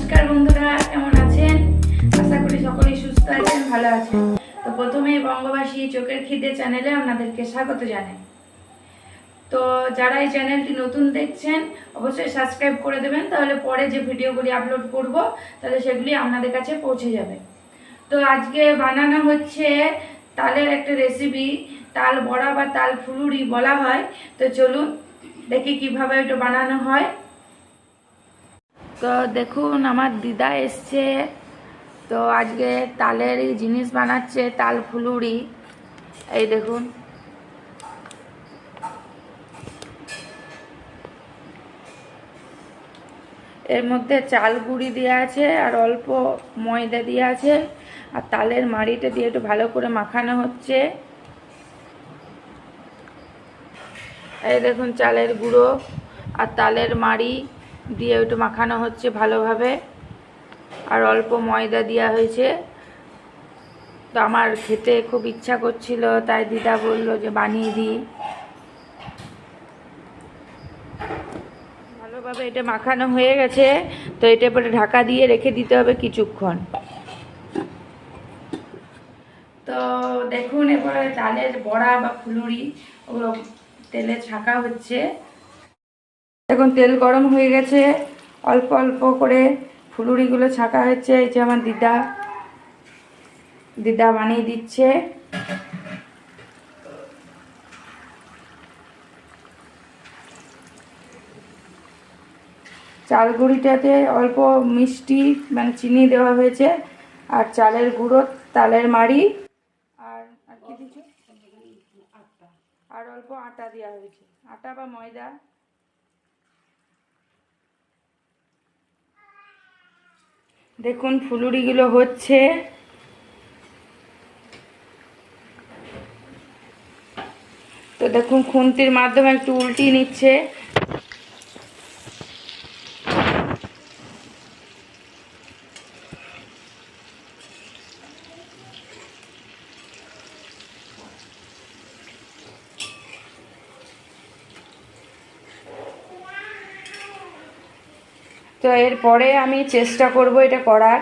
নমস্কার বন্ধুরা, কেমন আছেন? আশা করি সকলেই সুস্থ আছেন, ভালো আছেন। তো প্রথমেই বঙ্গবাসী চোখের খিদে চ্যানেলে আপনাদেরকে স্বাগত জানাই। তো যারা এই চ্যানেলটি নতুন দেখছেন, অবশ্যই সাবস্ক্রাইব করে দেবেন, তাহলে পরে যে ভিডিওগুলি আপলোড করব, তাহলে সেগুলি আপনাদের কাছে পৌঁছে যাবে। তো আজকে বানানো হচ্ছে তালের একটা রেসিপি তাল বড়া বা তাল ফুলুরি বলা হয়। তো চলুন দেখি কীভাবে এটা বানানো হয়। তো দেখুন, আমার দিদা এসছে। তো আজকে তালের জিনিস বানাচ্ছে, তাল ফুলুরি। এই দেখুন। এর মধ্যে চাল গুঁড়ি দেওয়া আছে আর অল্প ময়দা দেওয়া আছে। আর তালের মাড়িটা দিয়ে একটু ভালো করে মাখানো হচ্ছে। এই দেখুন, চালের গুঁড়ো আর তালের মাড়ি। দিয়ে একটু মাখানো হচ্ছে ভালোভাবে। আর অল্প ময়দা দেওয়া হয়েছে। তো আমার খেতে খুব ইচ্ছা করছিল, তাই দিদা বলল যে বানিয়ে দিই। ভালোভাবে এটা মাখানো হয়ে গেছে। তো এটা পরে ঢাকা দিয়ে রেখে দিতে হবে কিছুক্ষণ। তো দেখুন এবারে চালের বড়া বা ফুলুরি, ওগুলো তেলে ছাঁকা হচ্ছে। এখন তেল গরম হয়ে গেছে। অল্প অল্প করে ফুলুরিগুলো ছাঁকা হচ্ছে এই যে আমার দিদা দিদা বানিয়ে দিচ্ছে। চাল গুঁড়িটাতে অল্প মিষ্টি মানে চিনি দেওয়া হয়েছে। আর চালের গুঁড়ো, তালের মাড়ি। আর আর কি দিচ্ছ আর অল্প আটা দেওয়া হয়েছে। আটা বা ময়দা। দেখুন ফুলুরিগুলো হচ্ছে। তো দেখুন খুন্তির মাধ্যমে একটু উল্টিয়ে নিচ্ছে। তো এরপরে আমি চেষ্টা করব এটা করার।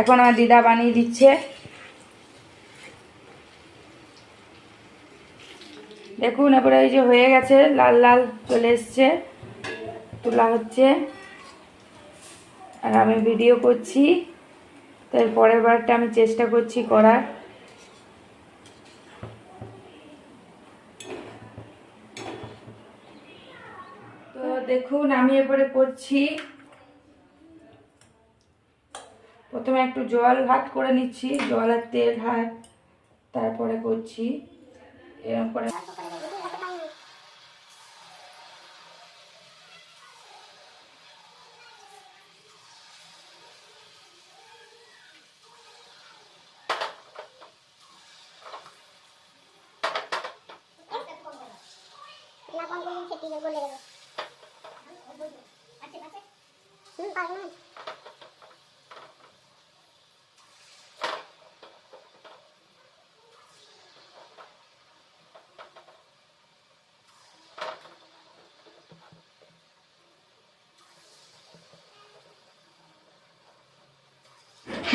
এখন আমার দিদা বানিয়ে দিচ্ছে। দেখুন, এবারে এই যে হয়ে গেছে, লাল লাল চলে এসছে, তোলা হচ্ছে। আর আমি ভিডিও করছি, তো পরের বারটা আমি চেষ্টা করছি করার। তো দেখুন, আমি এবারে করছি। প্রথমে একটু জল হাত করে নিচ্ছি জল আর তেল হাত তারপরে করছি এরকম করে খেতে বলে হুম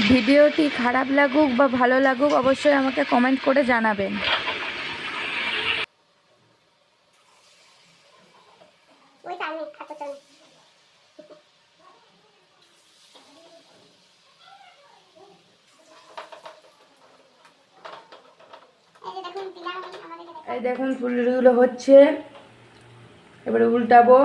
ভিডিওটি খারাপ লাগুক বা ভালো লাগুক অবশ্যই আমাকে কমেন্ট করে জানাবেন। এই দেখুন ফুলগুলো হচ্ছে। এবারে উল্টাবো।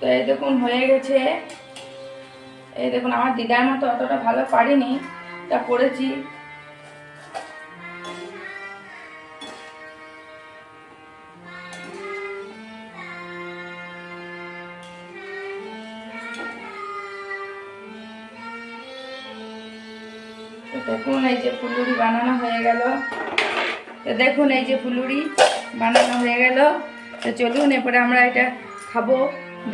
তো এই দেখুন হয়ে গেছে। এই দেখুন, আমার দিদার মতো অতটা ভালো পারিনি, তা করেছি দেখুন, এই যে ফুলুরি বানানো হয়ে গেল। তো দেখুন, এই যে ফুলুরি বানানো হয়ে গেল। তো চলুন, এরপরে আমরা এটা খাব।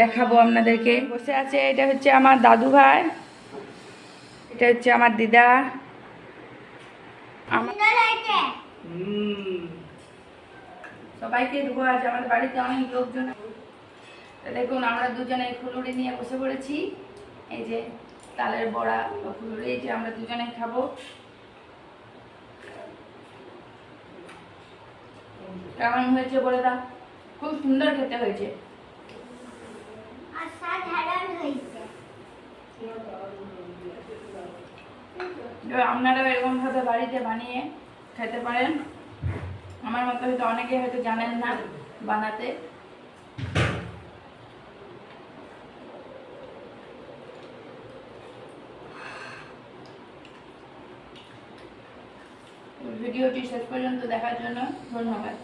দেখাবো আপনাদেরকে। বসে আছে, এটা হচ্ছে আমার দাদু ভাই এটা হচ্ছে আমার দিদা। সবাইকে দেবো, আজ আমাদের বাড়িতে অনেক লোকজন। দেখুন, আমরা দুজনে ফুলুরি নিয়ে বসে পড়েছি। এই যে তালের বড়া বা ফুলুরি এই যে আমরা দুজনে খাব। কেমন হয়েছে বলে দাও। খুব সুন্দর খেতে হয়েছে এবার আপনারাও এরকমভাবে বাড়িতে বানিয়ে খেতে পারেন। আমার মতো হয়তো অনেকে হয়তো জানেন না বানাতে। ভিডিওটি শেষ পর্যন্ত দেখার জন্য ধন্যবাদ।